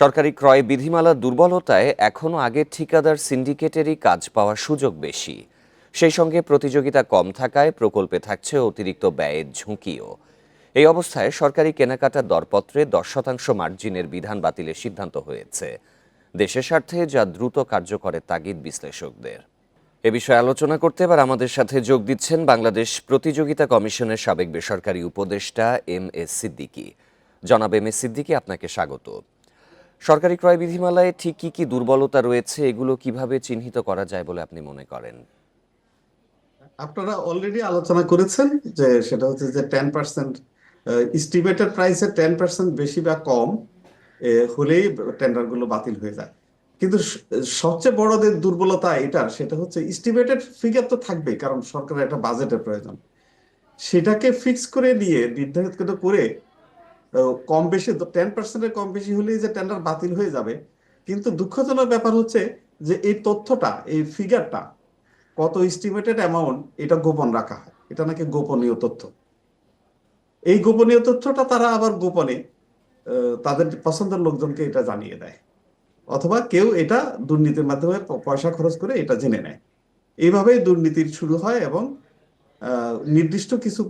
সরকারি ক্রয় বিধিমালা দুর্বলতায় এখনও আগের ঠিকাদার সিন্ডিকেটেরই কাজ পাওয়ার সুযোগ বেশি। সেই সঙ্গে প্রতিযোগিতা কম থাকায় প্রকল্পে থাকছে অতিরিক্ত ব্যয়ের ঝুঁকিও। এই অবস্থায় সরকারি কেনাকাটার দরপত্রে দশ শতাংশ মার্জিনের বিধান বাতিলের সিদ্ধান্ত হয়েছে। দেশের স্বার্থে যা দ্রুত কার্যকরের তাগিদ বিশ্লেষকদের। এ বিষয়ে আলোচনা করতে এবার আমাদের সাথে যোগ দিচ্ছেন বাংলাদেশ প্রতিযোগিতা কমিশনের সাবেক বেসরকারি উপদেষ্টা এম এস সিদ্দিকী। জনাব এম এস সিদ্দিকি, আপনাকে স্বাগত। সরকারি ক্রয় বিধিমালায় ঠিক কি কি দুর্বলতা রয়েছে, এগুলো কীভাবে চিহ্নিত করা যায় বলে আপনি মনে করেন? আপনারা অলরেডি আলোচনা করেছেন যে সেটা হচ্ছে যে টেন পার্সেন্ট ইস্টিমেটেড প্রাইসে টেন পার্সেন্ট বেশি বা কম হলেই টেন্ডারগুলো বাতিল হয়ে যায়। কিন্তু সবচেয়ে বড় যে দুর্বলতা এটা, সেটা হচ্ছে ইস্টিমেটেড ফিগার তো থাকবেই, কারণ সরকারের একটা বাজেটের প্রয়োজন। সেটাকে ফিক্স করে দিয়ে নির্ধারিত করে কম বেশি টেন পার্সেন্টের কম বেশি হলেই যে টেন্ডার বাতিল হয়ে যাবে। কিন্তু দুঃখজনক ব্যাপার হচ্ছে যে এই তথ্যটা, এই ফিগারটা কত এস্টিমেটেড অ্যামাউন্ট এটা গোপন রাখা হয়। এটা নাকি গোপনীয় তথ্য। এই গোপনীয় তথ্যটা তারা আবার গোপনে তাদের পছন্দের লোকজনকে এটা জানিয়ে দেয়। অথবা কেউ এটা দুর্নীতির মাধ্যমে পয়সা খরচ করে এটা জেনে নেয়। এইভাবেই দুর্নীতির শুরু হয় এবং নির্দিষ্ট কিছু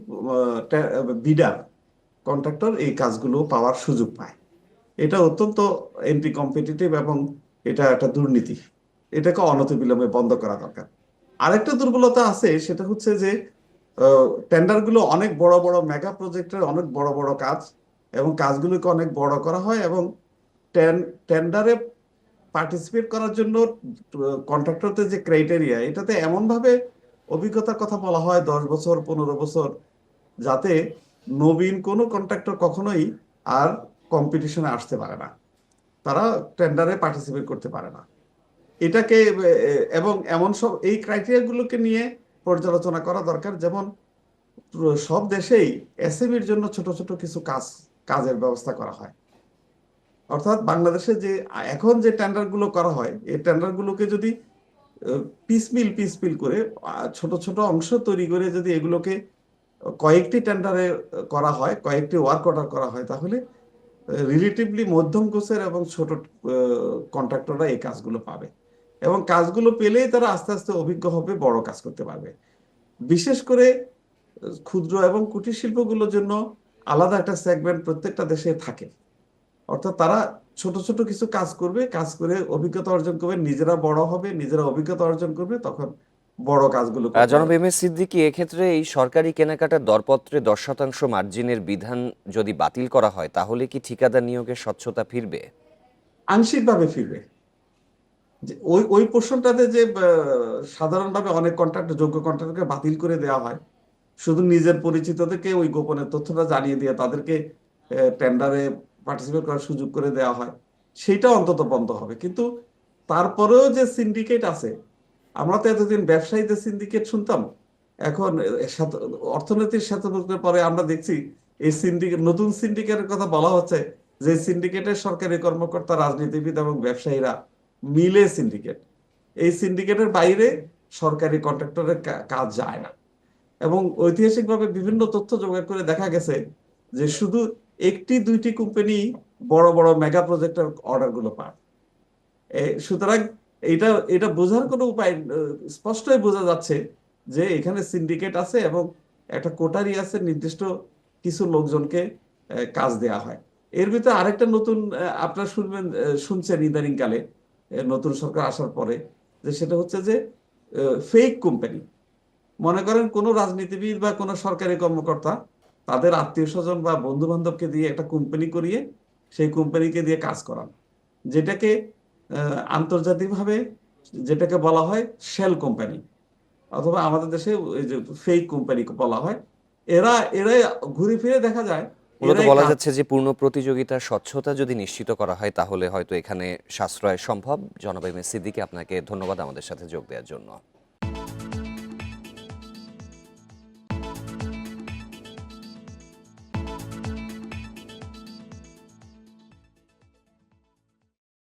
বিডার কন্ট্রাক্টর এই কাজগুলো পাওয়ার সুযোগ পায়। এটা অত্যন্ত এন্টি কম্পিটিটিভ এবং এটা একটা দুর্নীতি। এটাকে অনতিবিলম্বে বন্ধ করা দরকার। আরেকটা দুর্বলতা আছে, সেটা হচ্ছে যে টেন্ডারগুলো অনেক বড় বড় মেগা প্রজেক্টের অনেক বড় বড় কাজ এবং কাজগুলোকে অনেক বড় করা হয় এবং টেন্ডারে পার্টিসিপেট করার জন্য কন্ট্রাক্টরদের যে ক্রাইটেরিয়া এটাতে এমন ভাবে অভিজ্ঞতার কথা বলা হয় দশ বছর, পনেরো বছর, যাতে নবীন কোনো কন্ট্রাক্টর কখনোই আর কম্পিটিশনে আসতে পারে না। তারা টেন্ডারে পার্টিসিপেট করতে পারে না। এটাকে, এবং এমন সব, এই ক্রাইটেরিয়া গুলোকে নিয়ে পর্যালোচনা করা দরকার। যেমন, সব দেশেই এসএমইর জন্য ছোট ছোট কিছু কাজ, কাজের ব্যবস্থা করা হয়। অর্থাৎ বাংলাদেশে যে, এখন যে টেন্ডারগুলো করা হয়, এই টেন্ডার গুলোকে যদি পিসমিল পিসমিল করে ছোট ছোট অংশ তৈরি করে যদি এগুলোকে কয়েকটি টেন্ডারে করা হয়, কয়েকটি ওয়ার্ক অর্ডার করা হয়, তাহলে রিলেটিভলি মধ্যম কোষের এবং ছোট কন্ট্রাক্টররা এই কাজগুলো পাবে। এবং কাজগুলো পেলেই তারা আস্তে আস্তে অভিজ্ঞ হবে, বড় কাজ করতে পারবে। বিশেষ করে ক্ষুদ্র এবং কুটির শিল্পগুলোর জন্য আলাদা একটা সেগমেন্ট প্রত্যেকটা দেশে থাকে। অর্থাৎ তারা ছোট ছোট কিছু কাজ করবে, কাজ করে অভিজ্ঞতা অর্জন করবে, নিজেরা বড় হবে, নিজেরা অভিজ্ঞতা অর্জন করবে, তখন বড় কাজগুলো জনাব এম এস সিদ্দিকী এক্ষেত্রে এই সরকারি কেনাকাটার দরপত্রে দশ শতাংশ মার্জিনের বিধান যদি বাতিল করা হয় তাহলে কি ঠিকাদার নিয়োগের স্বচ্ছতা ফিরবে? আংশিকভাবে ফিরবে। যে ওই ওই পোর্শনটাতে যে সাধারণভাবে অনেক কন্ট্রাক্ট যোগ্য কন্ট্রাক্টরকে বাতিল করে দেওয়া হয় শুধু নিজের পরিচিতদেরকে ওই গোপনের তথ্যটা জানিয়ে দিয়ে তাদেরকে টেন্ডারে পার্টিসিপেট করার সুযোগ করে দেওয়া হয় সেটা অন্তত বন্ধ হবে। কিন্তু তারপরেও যে সিন্ডিকেট আছে আমরা তো এতদিন ব্যবসায়ীদের সিন্ডিকেট শুনতাম। এখন অর্থনীতির সাথে পরে আমরা দেখছি এই সিন্ডিকেট নতুন সিন্ডিকেটের কথা বলা হচ্ছে যে সিন্ডিকেটের সরকারি কর্মকর্তা, রাজনীতিবিদ এবং ব্যবসায়ীরা মিলে সিন্ডিকেট এই সিন্ডিকেটের বাইরে সরকারি কন্ট্রাক্টরের কাজ যায় না। এবং ঐতিহাসিকভাবে বিভিন্ন তথ্য জোগাড় করে দেখা গেছে যে শুধু একটি, দুইটি কোম্পানি বড় বড় মেগা প্রজেক্টের অর্ডারগুলো পায়। সুতরাং এটা এটা বোঝার কোনো উপায় স্পষ্টই বোঝা যাচ্ছে যে এখানে সিন্ডিকেট আছে এবং একটা কোটারি আছে নির্দিষ্ট কিছু লোকজনকে কাজ দেয়া হয়। এর ভিতরে আরেকটা নতুন আপনারা শুনবেন শুনছেন ইদানিং কালে নতুন সরকার আসার পরে, যে সেটা হচ্ছে যে ফেক কোম্পানি মনে করেন কোনো রাজনীতিবিদ বা কোনো সরকারি কর্মকর্তা তাদের আত্মীয় স্বজন বা বন্ধু বান্ধবকে দিয়ে একটা কোম্পানি করিয়ে, সেই কোম্পানিকে দিয়ে কাজ করান। যেটাকে আন্তর্জাতিকভাবে যেটাকে বলা হয় শেল কোম্পানি অথবা আমাদের দেশে ওই যে ফেক কোম্পানি বলা হয়। এরা এরাই ঘুরে ফিরে দেখা যায় মূলত বলা যাচ্ছে যে পূর্ণ প্রতিযোগিতা স্বচ্ছতা যদি নিশ্চিত করা হয় তাহলে হয়তো এখানে সাশ্রয় সম্ভব। জনাব এম এস সিদ্দিকী আপনাকে ধন্যবাদ আমাদের সাথে যোগ দেওয়ার জন্য।